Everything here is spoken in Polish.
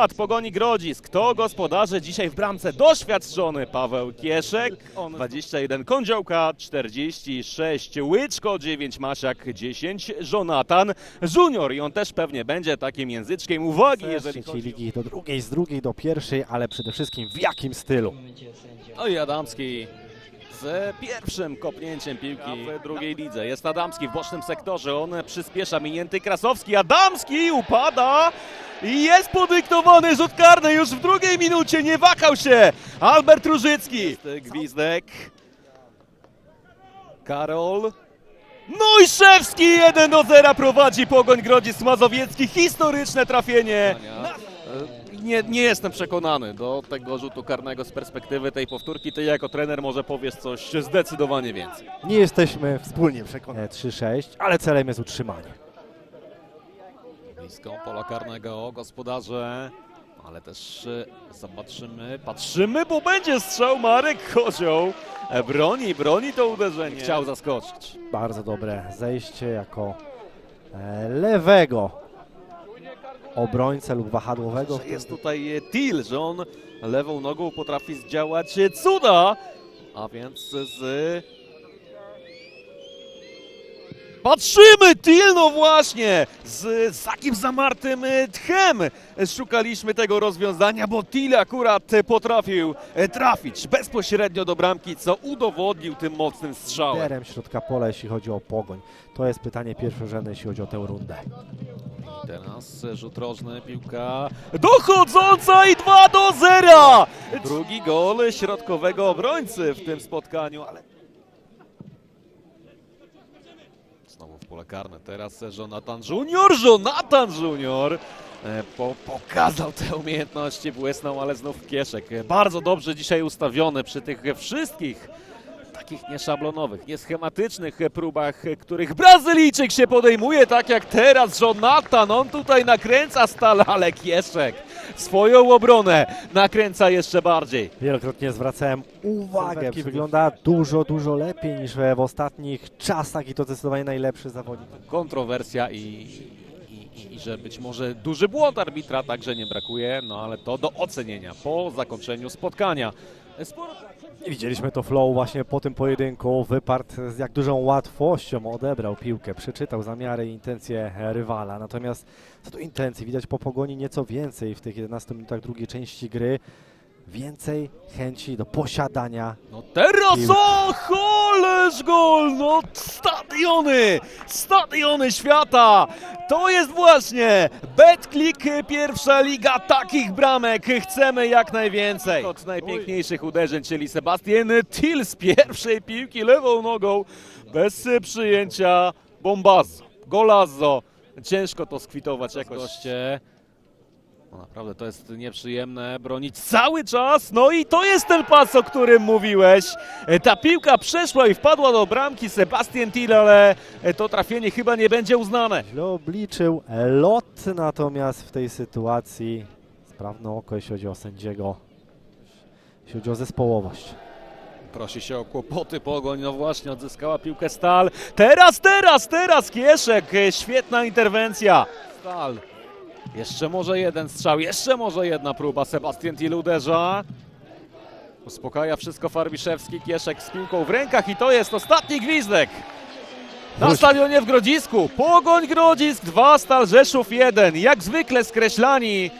skład Pogoni Grodzisk. To gospodarze dzisiaj w bramce doświadczony Paweł Kieszek. On 21 Kądziołka, 46 Łyczko, 9 Masiak, 10 Jonathan Junior. I on też pewnie będzie takim języczkiem uwagi, Jeżeli chodzi ligi do drugiej, z drugiej do pierwszej, ale przede wszystkim w jakim stylu. No i Adamski z pierwszym kopnięciem piłki w drugiej lidze. Jest Adamski w bocznym sektorze. On przyspiesza minięty Krasowski. Adamski upada i jest podyktowany rzut karny już w drugiej minucie. Nie wahał się Albert Różycki. Gwizdek. Karol. No i Szewski 1 do 0 prowadzi Pogoń Grodzisk Mazowiecki. Historyczne trafienie. Nie, nie jestem przekonany do tego rzutu karnego z perspektywy tej powtórki. Ty jako trener może powiesz coś zdecydowanie więcej. Nie jesteśmy wspólnie przekonani. 3-6, ale celem jest utrzymanie. Blisko pola karnego gospodarze, ale też e, zobaczymy, patrzymy, bo będzie strzał Marek Kozioł. E, Broni, broni to uderzenie. Chciał zaskoczyć. Bardzo dobre zejście jako e, lewego obrońcę lub wahadłowego. Że jest tutaj e, Til, że on lewą nogą potrafi zdziałać e, cuda, a więc z... Patrzymy, Til, no właśnie, z, z takim zamartym e, tchem szukaliśmy tego rozwiązania, bo Til akurat e, potrafił e, trafić bezpośrednio do bramki, co udowodnił tym mocnym strzałem. Liderem środka pola, jeśli chodzi o pogoń. To jest pytanie pierwszorzędne, jeśli chodzi o tę rundę. Teraz rzut rożny, piłka dochodząca i 2 do 0! Drugi gol środkowego obrońcy w tym spotkaniu, ale... Znowu w pole karne, teraz Jonathan Junior, Jonathan Junior e, po, pokazał te umiejętności, błysnął, ale znów Kieszek. Bardzo dobrze dzisiaj ustawiony przy tych wszystkich takich nieszablonowych, nieschematycznych próbach, których Brazylijczyk się podejmuje, tak jak teraz Jonathan. On tutaj nakręca stal, ale Kieszek swoją obronę nakręca jeszcze bardziej. Wielokrotnie zwracałem uwagę, wygląda dużo, dużo lepiej niż w ostatnich czasach i to zdecydowanie najlepszy zawodnik. Kontrowersja i, i, i, i że być może duży błąd arbitra także nie brakuje, no ale to do ocenienia po zakończeniu spotkania. Sporo... Widzieliśmy to flow właśnie po tym pojedynku. Wyparł z jak dużą łatwością odebrał piłkę, przeczytał zamiary i intencje rywala. Natomiast co do intencji, widać po pogoni nieco więcej w tych 11 minutach drugiej części gry. Więcej chęci do posiadania. No teraz o, choleż gol! No stadiony! Stadiony świata! To jest właśnie BetClick, pierwsza liga takich bramek. Chcemy jak najwięcej. Od najpiękniejszych uderzeń, czyli Sebastian Till z pierwszej piłki lewą nogą bez przyjęcia Bombazzo. Golazzo. Ciężko to skwitować jakoś. Goście. No naprawdę to jest nieprzyjemne bronić cały czas. No i to jest ten pas, o którym mówiłeś. E, Ta piłka przeszła i wpadła do bramki Sebastian Till, ale e, to trafienie chyba nie będzie uznane. Źle obliczył lot, natomiast w tej sytuacji sprawne oko, jeśli chodzi o sędziego, jeśli chodzi o zespołowość. Prosi się o kłopoty Pogoń, no właśnie odzyskała piłkę Stal. Teraz, teraz, teraz Kieszek, E, świetna interwencja. Stal. Jeszcze może jeden strzał, jeszcze może jedna próba. Sebastian Till uderza. Uspokaja wszystko Farbiszewski, Kieszek z piłką w rękach i to jest ostatni gwizdek. Na Wróć. stadionie w Grodzisku. Pogoń Grodzisk 2, Stal Rzeszów 1. Jak zwykle skreślani